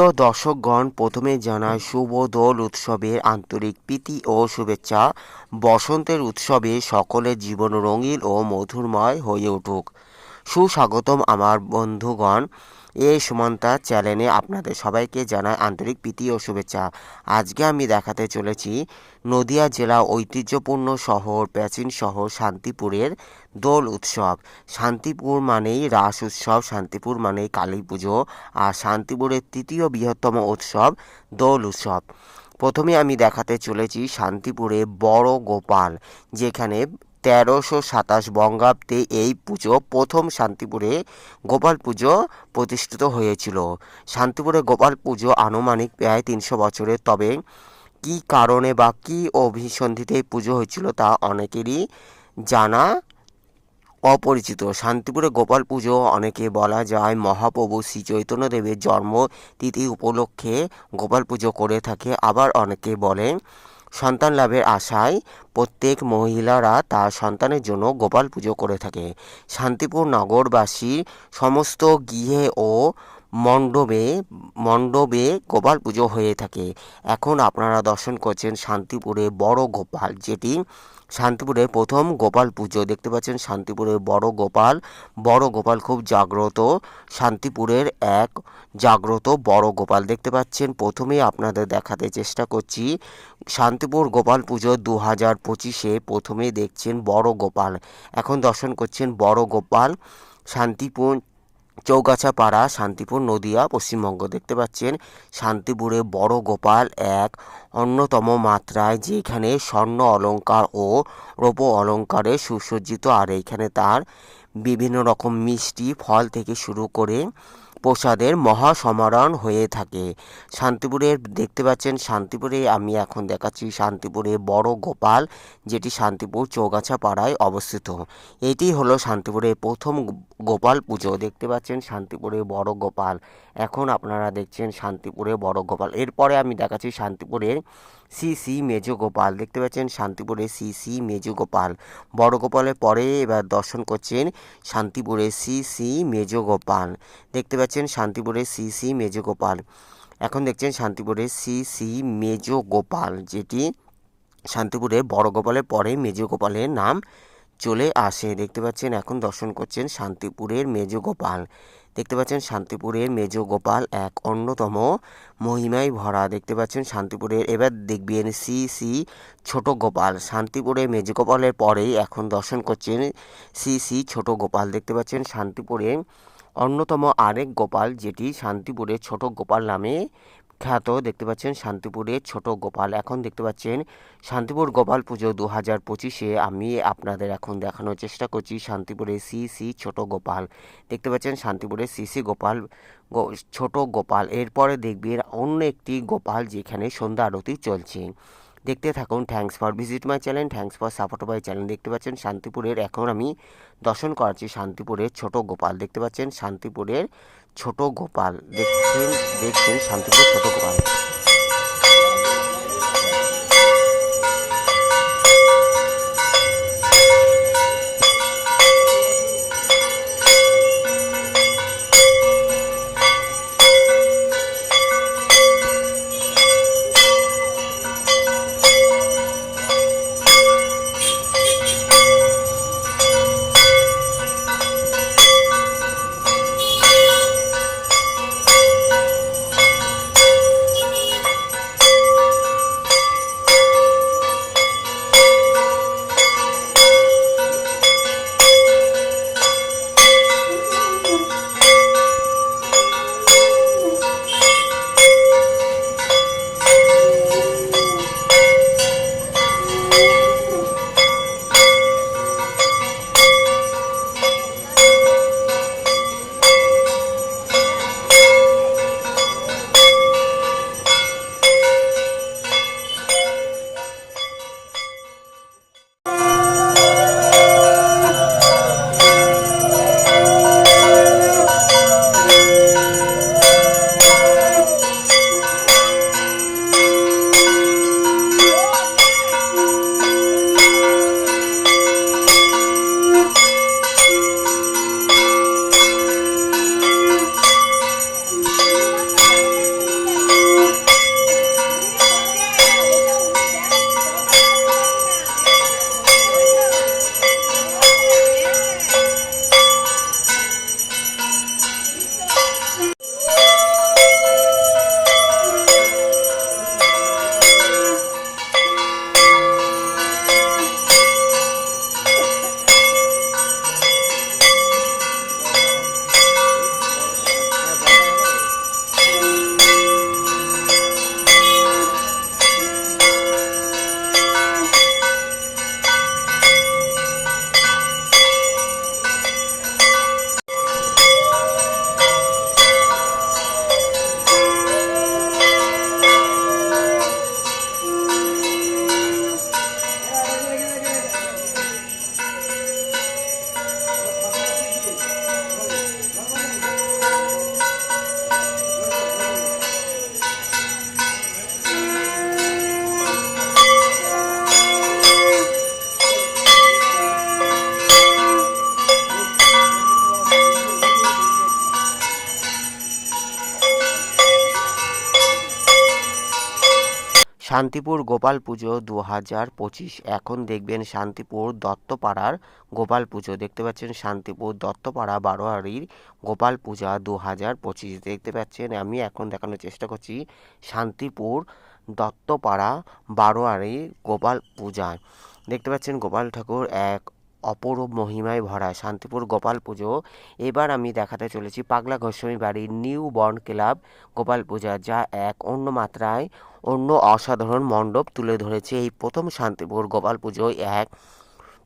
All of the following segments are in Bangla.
প্রিয় দর্শকগণ, প্রথমে জানাই শুভ দোল উৎসবের আন্তরিক প্রীতি ও শুভেচ্ছা। বসন্তের উৎসবে সকলের জীবন রঙিন ও মধুরময় হয়ে উঠুক। সুস্বাগতম আমার বন্ধুগণ। এই সুমন্তা চ্যানেলে আপনাদের সবাইকে জানাই আন্তরিক প্রীতি ও শুভেচ্ছা। আজকে আমি দেখাতে চলেছি নদিয়া জেলা ঐতিহ্যপূর্ণ শহর প্রাচীন শহর শান্তিপুরের দোল উৎসব। শান্তিপুর মানেই রাস উৎসব, শান্তিপুর মানেই কালী পুজো আর শান্তিপুরের তৃতীয় বৃহত্তম উৎসব দোল উৎসব। প্রথমে আমি দেখাতে চলেছি শান্তিপুরে বড় গোপাল, যেখানে তেরোশো সাতাশ বঙ্গাব্দে এই পুজো প্রথম শান্তিপুরে গোপাল পুজো প্রতিষ্ঠিত হয়েছিল। শান্তিপুরে গোপাল পুজো আনুমানিক প্রায় তিনশো বছরের, তবে কী কারণে বা কী অভিসন্ধিতে এই পুজো হয়েছিল তা অনেকেরই জানা অপরিচিত। শান্তিপুরে গোপাল পুজো অনেকে বলা যায় মহাপ্রভু শ্রী চৈতন্যদেবের জন্মতিথি উপলক্ষে গোপাল পুজো করে থাকে, আবার অনেকে বলেন সন্তান লাভের আশায় প্রত্যেক মহিলারা তার সন্তানের জন্য গোপাল পুজো করে থাকে। শান্তিপুর নগরবাসীর সমস্ত গৃহে ও মণ্ডপে মণ্ডপে গোপাল পুজো হয়ে থাকে। এখন আপনারা দর্শন করছেন শান্তিপুরে বড় গোপাল, যেটি শান্তিপুরে প্রথম গোপাল পুজো। দেখতে পাচ্ছেন শান্তিপুরের বড় গোপাল। বড় গোপাল খুব জাগ্রত, শান্তিপুরের এক জাগ্রত বড় গোপাল। দেখতে পাচ্ছেন প্রথমেই আপনাদের দেখাতে চেষ্টা করছি, শান্তিপুর গোপাল পুজো দু হাজার পঁচিশে প্রথমে দেখছেন বড় গোপাল। এখন দর্শন করছেন বড় গোপাল, শান্তিপুর চৌগাছা পাড়া শান্তিপুর, নদিয়া, পশ্চিমবঙ্গ দেখতে পাচ্ছেন। শান্তিপুরে বড় গোপাল এক অন্যতম মাত্রায়, যেখানে স্বর্ণ অলঙ্কার ও রূপ অলঙ্কারে সুসজ্জিত। আর এইখানে তার বিভিন্ন রকম মিষ্টি, ফল থেকে শুরু করে প্রসাদের মহাসমারণ হয়ে থাকে। শান্তিপুরের দেখতে পাচ্ছেন, শান্তিপুরে আমি এখন দেখাচ্ছি শান্তিপুরে বড় গোপাল, যেটি শান্তিপুর চৌগাছা পাড়ায় অবস্থিত। এটি হলো শান্তিপুরের প্রথম গোপাল পুজো দেখতে পাচ্ছেন, শান্তিপুরে বড় গোপাল। এখন আপনারা দেখছেন শান্তিপুরে বড় গোপাল। এরপরে আমি দেখাচ্ছি শান্তিপুরের সি সি মেজো গোপাল। দেখতে পাচ্ছেন শান্তিপুরে সি সি মেজো গোপাল। বড় গোপালের পরে এবার দর্শন করছেন শান্তিপুরে সি সি মেজো গোপাল। দেখতে পাচ্ছেন শান্তিপুরে সি সি মেজো গোপাল। এখন দেখছেন শান্তিপুরে সি সি মেজো গোপাল, যেটি শান্তিপুরে বড় গোপালের পরে মেজো গোপালের নাম চলে আসে। দেখতে পাচ্ছেন এখন দর্শন করছেন শান্তিপুরের মেজো গোপাল। দেখতে পাচ্ছেন শান্তিপুরের মেজো গোপাল এক অন্যতম মহিমায় ভরা। দেখতে পাচ্ছেন শান্তিপুরের, এবার দেখবেন সি সি ছোট গোপাল। শান্তিপুরে মেজো গোপালের পরেই এখন দর্শন করছেন সি সি ছোট গোপাল। দেখতে পাচ্ছেন শান্তিপুরে অন্যতম আরেক গোপাল, যেটি শান্তিপুরে ছোট গোপাল নামে খ্যাত দেখতে পাচ্ছেন শান্তিপুরের ছোট গোপাল। এখন দেখতে পাচ্ছেন শান্তিপুর গোপাল পুজো দু হাজার পঁচিশে আমি আপনাদের এখন দেখানোর চেষ্টা করছি শান্তিপুরে সি সি ছোট গোপাল। দেখতে পাচ্ছেন শান্তিপুরে সি সি গোপাল ছোট গোপাল। এরপরে দেখবেন অন্য একটি গোপাল যেখানে সন্ধ্যা আরতি চলছে। দেখতে থাকুন। Thanks for visit my channel thanks for support my channel দেখতে পাচ্ছেন শান্তিপুরের, এখন আমি দর্শন করাচ্ছি শান্তিপুরের ছোট গোপাল। দেখতে পাচ্ছেন শান্তিপুরের ছোট গোপাল। দেখছেন দেখছেন শান্তিপুরের ছোট গোপাল। শান্তিপুর গোপাল পুজো দু হাজার পঁচিশ। এখন দেখবেন শান্তিপুর দত্তপাড়ার গোপাল পুজো। দেখতে পাচ্ছেন শান্তিপুর দত্তপাড়া বারোয়ারির গোপাল পূজা দু হাজার পঁচিশ। দেখতে পাচ্ছেন আমি এখন দেখানোর চেষ্টা করছি শান্তিপুর দত্তপাড়া বারোয়ারির গোপাল পূজা দেখতে পাচ্ছেন গোপাল ঠাকুর এক অপরূপ মহিমায় ভরা শান্তিপুর গোপাল পুজো। এবার আমি দেখাতে চলেছি পাগলা গোস্বামী বাড়ির new born club Gopal puja, যা এক অন্য মাত্রায় অন্য অসাধারণ মণ্ডপ তুলে ধরেছে। এই প্রথম শান্তিপুর গোপাল পুজো এক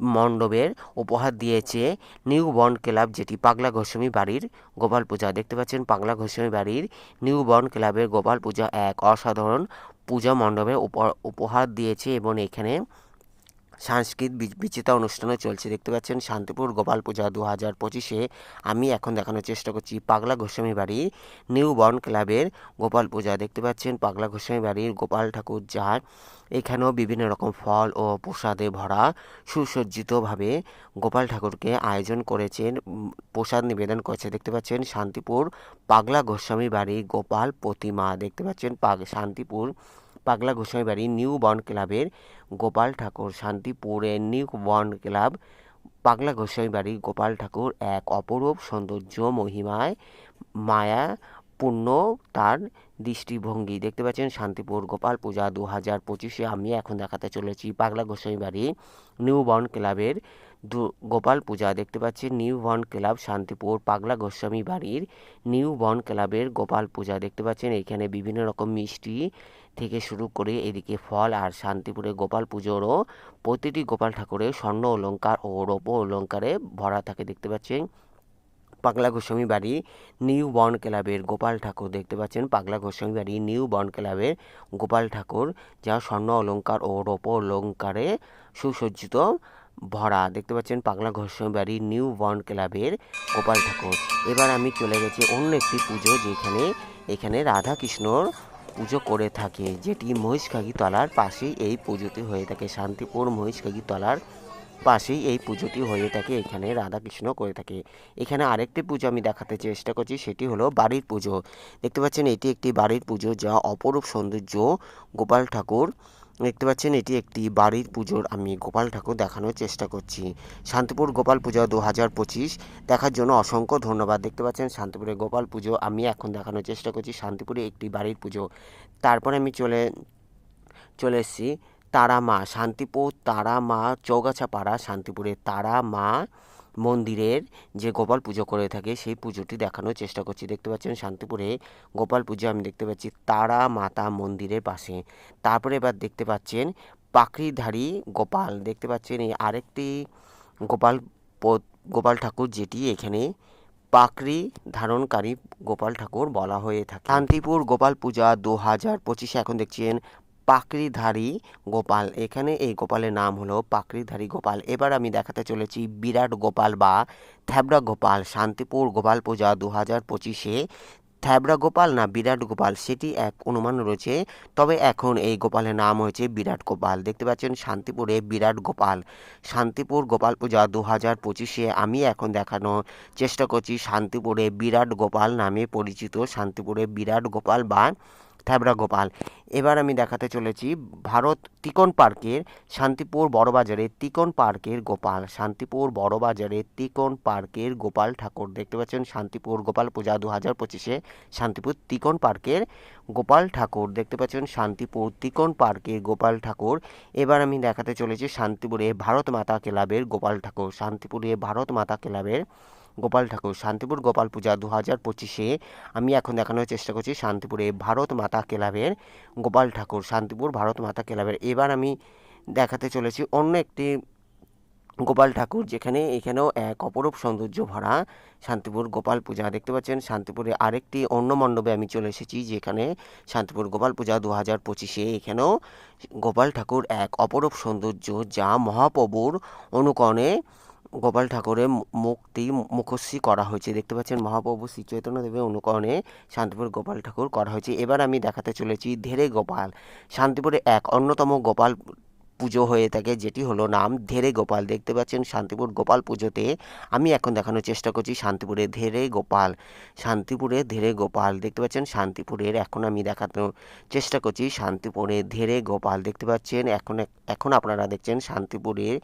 মণ্ডপের উপহার দিয়েছে নিউ বর্ন ক্লাব, যেটি পাগলা গোস্বামী বাড়ির গোপাল পূজা। দেখতে পাচ্ছেন পাগলা গোস্বামী বাড়ির নিউ বর্ন ক্লাবের গোপাল পূজা এক অসাধারণ পূজা মণ্ডপের উপহার- উপহার দিয়েছে এবং এখানে সাংস্কৃতিক বি- বিচিত্রা অনুষ্ঠানও চলছে। দেখতে পাচ্ছেন শান্তিপুর গোপাল পূজা দু হাজার পঁচিশে আমি এখন দেখানোর চেষ্টা করছি পাগলা গোস্বামী বাড়ি, নিউ বর্ন ক্লাবের গোপাল পূজা। দেখতে পাচ্ছেন পাগলা গোস্বামী বাড়ির গোপাল ঠাকুর যার, এখানেও বিভিন্ন রকম ফল ও প্রসাদে ভরা, সুসজ্জিতভাবে গোপাল ঠাকুরকে আয়োজন করেছেন প্রসাদ নিবেদন করেছে। দেখতে পাচ্ছেন শান্তিপুর পাগলা গোস্বামী বাড়ি গোপাল প্রতিমা। দেখতে পাচ্ছেন পাগ, শান্তিপুর পাগলা গোস্বামী বাড়ি নিউ বর্ন ক্লাবের গোপাল ঠাকুর শান্তিপুরের নিউ বর্ন ক্লাব, পাগলা গোস্বামী বাড়ি, গোপাল ঠাকুর, এক অপরূপ সৌন্দর্য মহিমায় মায়া পূর্ণ তার দৃষ্টিভঙ্গি। দেখতে পাচ্ছেন শান্তিপুর গোপাল পূজা দু হাজার পঁচিশে আমি এখন দেখাতে চলেছি পাগলা গোস্বামী বাড়ি, নিউ বর্ন ক্লাবের দু, গোপাল পূজা। দেখতে পাচ্ছেন নিউ বর্ন ক্লাব শান্তিপুর পাগলা গোস্বামী বাড়ির নিউ বর্ন ক্লাবের গোপাল পূজা। দেখতে পাচ্ছেন এখানে বিভিন্ন রকম মিষ্টি থেকে শুরু করে এদিকে ফল আর শান্তিপুরে গোপাল পুজোরও প্রতিটি গোপাল ঠাকুরের স্বর্ণ অলংকার ও রৌপ্য অলংকারে ভরা থাকে দেখতে পাচ্ছেন। পাগলা গোস্বামী বাড়ি, নিউ বর্ন ক্লাবের গোপাল ঠাকুর দেখতে পাচ্ছেন। পাগলা গোস্বামী বাড়ি, নিউ বর্ন ক্লাবের গোপাল ঠাকুর, যা স্বর্ণ অলংকার ও রৌপ্য অলঙ্কারে সুসজ্জিত, ভরা। দেখতে পাচ্ছেন পাগলা গোস্বামী বাড়ি, নিউ বর্ন ক্লাবের গোপাল ঠাকুর। এবার আমি চলে গেছি অন্য একটি পুজো, যেখানে, এখানে রাধা কৃষ্ণর পুজো করে থাকে। যেটি মহিষকাগি তলার পাশেই এই পুজোটি হয়ে থাকে। শান্তিপুর মহিষকাগি তলার পাশেই এই পুজোটি হয়ে থাকে। এখানে রাধাকৃষ্ণ করে থাকে। এখানে আরেকটি পুজো আমি দেখাতে চেষ্টা করছি, সেটি হলো বাড়ির পুজো। দেখতে পাচ্ছেন, এটি একটি বাড়ির পুজো, যা অপরূপ সৌন্দর্য গোপাল ঠাকুর দেখতে পাচ্ছেন, এটি একটি বাড়ির পুজোর, আমি গোপাল ঠাকুর দেখানোর চেষ্টা করছি। শান্তিপুর গোপাল পুজো দু হাজার পঁচিশ, দেখার জন্য অসংখ্য ধন্যবাদ। দেখতে পাচ্ছেন, শান্তিপুরে গোপাল পুজো, আমি এখন দেখানোর চেষ্টা করছি, শান্তিপুরে একটি বাড়ির পুজো। তারপরে আমি চলে চলে এসেছি তারা মা শান্তিপুর তারা মা চৌগাছা পাড়া শান্তিপুরের তারা মা মন্দিরের যে গোপাল পুজো করে থাকে, সেই পুজোটি দেখানোর চেষ্টা করছি। দেখতে পাচ্ছেন শান্তিপুরে গোপাল পুজো, আমি দেখতে পাচ্ছি তারা মাতা মন্দিরের পাশে। তারপরে এবার দেখতে পাচ্ছেন পাখরিধারী গোপাল। দেখতে পাচ্ছেন এই আরেকটি গোপাল গোপাল ঠাকুর, যেটি এখানে পাকড়ি ধারণকারী গোপাল ঠাকুর বলা হয়ে থাকে। শান্তিপুর গোপাল পূজা দু হাজার পঁচিশে এখন দেখছেন পাকড়িধারী গোপাল। এখানে এই গোপালের নাম হলো পাকড়িধারী গোপাল। এবার আমি দেখাতে চলেছি বিরাট গোপাল বা থ্যাবড়া গোপাল, শান্তিপুর গোপাল পূজা দু হাজার পঁচিশে। থ্যাবড়া গোপাল না বিরাট গোপাল, সেটি এক অনুমান রয়েছে, তবে এখন এই গোপালের নাম হয়েছে বিরাট গোপাল। দেখতে পাচ্ছেন শান্তিপুরে বিরাট গোপাল। শান্তিপুর গোপাল পূজা দু হাজার পঁচিশে আমি এখন দেখানোর চেষ্টা করছি শান্তিপুরে বিরাট গোপাল নামে পরিচিত। শান্তিপুরে বিরাট গোপাল বা থ্যাবড়া গোপাল। এবার আমি দেখাতে চলেছি ভারত তিকন পার্কের শান্তিপুর বড়বাজারে তিকন পার্কের গোপাল। শান্তিপুর বড়বাজারে তিকন পার্কের গোপাল ঠাকুর। দেখতে পাচ্ছেন শান্তিপুর গোপাল পূজা দু হাজার পঁচিশে শান্তিপুর তিকন পার্কের গোপাল ঠাকুর। দেখতে পাচ্ছেন শান্তিপুর তিকন পার্কের গোপাল ঠাকুর। এবার আমি দেখাতে চলেছি শান্তিপুরে ভারত মাতা ক্লাবের গোপাল ঠাকুর। শান্তিপুরে ভারত মাতা ক্লাবের গোপাল ঠাকুর, শান্তিপুর গোপাল পূজা দু হাজার পঁচিশে। আমি এখন দেখানোর চেষ্টা করছি শান্তিপুরে ভারত মাতা ক্লাবের গোপাল ঠাকুর, শান্তিপুর ভারত মাতা ক্লাবের। এবার আমি দেখাতে চলেছি অন্য একটি গোপাল ঠাকুর, যেখানে এখানেও এক অপরূপ সৌন্দর্য ভরা শান্তিপুর গোপাল পূজা। দেখতে পাচ্ছেন, শান্তিপুরে আরেকটি অন্য মণ্ডপে আমি চলে এসেছি, যেখানে শান্তিপুর গোপাল পূজা দু হাজার পঁচিশে। এখানেও গোপাল ঠাকুর এক অপরূপ সৌন্দর্য যা মহাপ্রভুর অনুকরণে গোপাল ঠাকুরের মুক্তি, মুখশ্রী করা হয়েছে। দেখতে পাচ্ছেন মহাপ্রভু শ্রী চৈতন্য দেবের অনুকরণে শান্তিপুর গোপাল ঠাকুর করা হয়েছে। এবার আমি দেখাতে চলেছি ধেরে গোপাল। শান্তিপুরে এক অন্যতম গোপাল পুজো হয়ে থাকে, যেটি হলো নাম ধেরে গোপাল। দেখতে পাচ্ছেন শান্তিপুর গোপাল পুজোতে আমি এখন দেখানোর চেষ্টা করছি শান্তিপুরে ধেরে গোপাল। শান্তিপুরে ধেরে গোপাল। দেখতে পাচ্ছেন শান্তিপুরের এখন আমি দেখানোর চেষ্টা করছি শান্তিপুরে ধেরে গোপাল। দেখতে পাচ্ছেন এখন এখন আপনারা দেখছেন শান্তিপুরের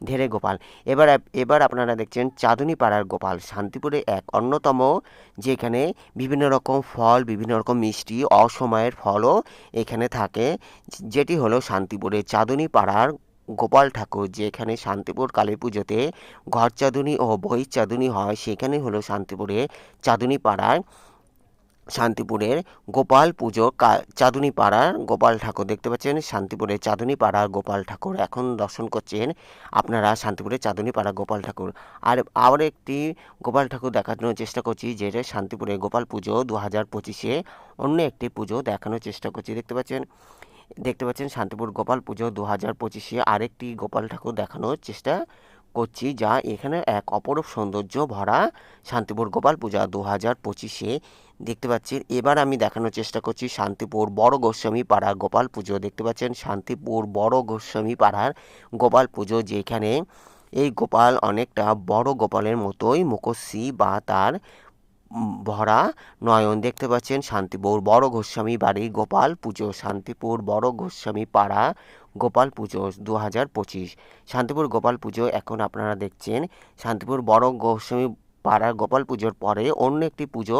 ধেরে গোপাল। এবার এবার আপনারা দেখছেন চাঁদনী পাড়ার গোপাল, শান্তিপুরে এক অন্যতম, যেখানে বিভিন্ন রকম ফল, বিভিন্ন রকম মিষ্টি, অসময়ের ফলও এখানে থাকে যেটি হলো শান্তিপুরে চাঁদনী পাড়ার গোপাল ঠাকুর, যেখানে শান্তিপুর কালী পুজোতে ঘর চাঁদুনি ও বই চাঁদুনি হয় সেখানে হলো শান্তিপুরে চাঁদনী পাড়ার শান্তিপুরের গোপাল পুজো চাঁদনী পাড়ার গোপাল ঠাকুর দেখতে পাচ্ছেন। শান্তিপুরের চাঁদনী পাড়ার গোপাল ঠাকুর এখন দর্শন করছেন। আপনারা শান্তিপুরের চাঁদনী পাড়া গোপাল ঠাকুর। আর আবার একটি গোপাল ঠাকুর দেখানোর চেষ্টা করছি যেটা শান্তিপুরে গোপাল পুজো দু হাজার পঁচিশে অন্য একটি পুজো দেখানোর চেষ্টা করছি। দেখতে পাচ্ছেন দেখতে পাচ্ছেন শান্তিপুর গোপাল পুজো দু হাজার পঁচিশে আরেকটি গোপাল ঠাকুর দেখানোর চেষ্টা করছি, যা এখানে এক অপরূপ সৌন্দর্য ভরা শান্তিপুর গোপাল পূজা দু হাজার পঁচিশে দেখতে পাচ্ছেন। এবার আমি দেখানোর চেষ্টা করছি শান্তিপুর বড় গোস্বামী পাড়া গোপাল পুজো। দেখতে পাচ্ছেন শান্তিপুর বড় গোস্বামী পাড়ার গোপাল পুজো, যেখানে এই গোপাল অনেকটা বড় গোপালের মতোই মুখশ্রী বা তার ভরা নয়ন। দেখতে পাচ্ছেন শান্তিপুর বড় গোস্বামী বাড়ি গোপাল পুজো, শান্তিপুর বড় গোস্বামী পাড়া গোপাল পুজো দু হাজার পঁচিশ। শান্তিপুর গোপাল পুজো এখন আপনারা দেখছেন। শান্তিপুর বড় গোস্বামী পাড়ার গোপাল পুজোর পরে অন্য একটি পুজো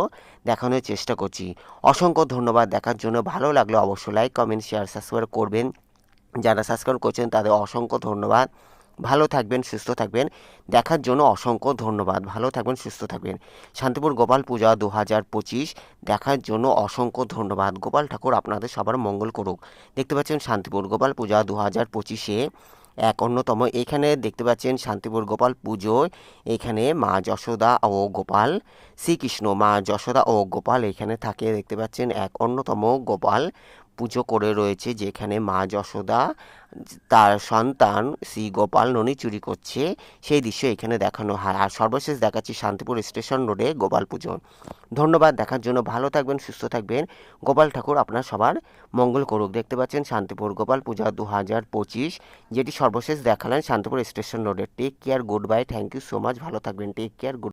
দেখানোর চেষ্টা করছি। অসংখ্য ধন্যবাদ দেখার জন্য। ভালো লাগলে অবশ্যই লাইক কমেন্ট শেয়ার সাবস্ক্রাইব করবেন। যারা সাবস্ক্রাইব করছেন তাদের অসংখ্য ধন্যবাদ। ভালো থাকবেন, সুস্থ থাকবেন। দেখার জন্য অসংখ্য ধন্যবাদ। ভালো থাকবেন, সুস্থ থাকবেন। শান্তিপুর গোপাল পূজা দু হাজার পঁচিশ দেখার জন্য অসংখ্য ধন্যবাদ। গোপাল ঠাকুর আপনাদের সবার মঙ্গল করুক। দেখতে পাচ্ছেন শান্তিপুর গোপাল পূজা দু হাজার পঁচিশে এক অন্যতম। এখানে দেখতে পাচ্ছেন শান্তিপুর গোপাল পুজো এখানে মা যশোদা ও গোপাল, শ্রীকৃষ্ণ মা যশোদা ও গোপাল এখানে থাকে। দেখতে পাচ্ছেন এক অন্যতম গোপাল। পুজো করে রয়েছে, যেখানে মা যশোদা, তার সন্তান শ্রী গোপাল ননি চুরি করছে। সেই দৃশ্য এখানে দেখানো হয়। আর সর্বশেষ দেখাচ্ছি শান্তিপুর স্টেশন রোডে গোপাল পুজো। ধন্যবাদ দেখার জন্য। ভালো থাকবেন, সুস্থ থাকবেন। গোপাল ঠাকুর আপনার সবার মঙ্গল করুক। দেখতে পাচ্ছেন শান্তিপুর গোপাল পূজা দু হাজার পঁচিশ, যেটি সর্বশেষ দেখালেন শান্তিপুর স্টেশন রোডে। Take care goodbye thank you so much ভালো থাকবেন টেক কেয়ার গুড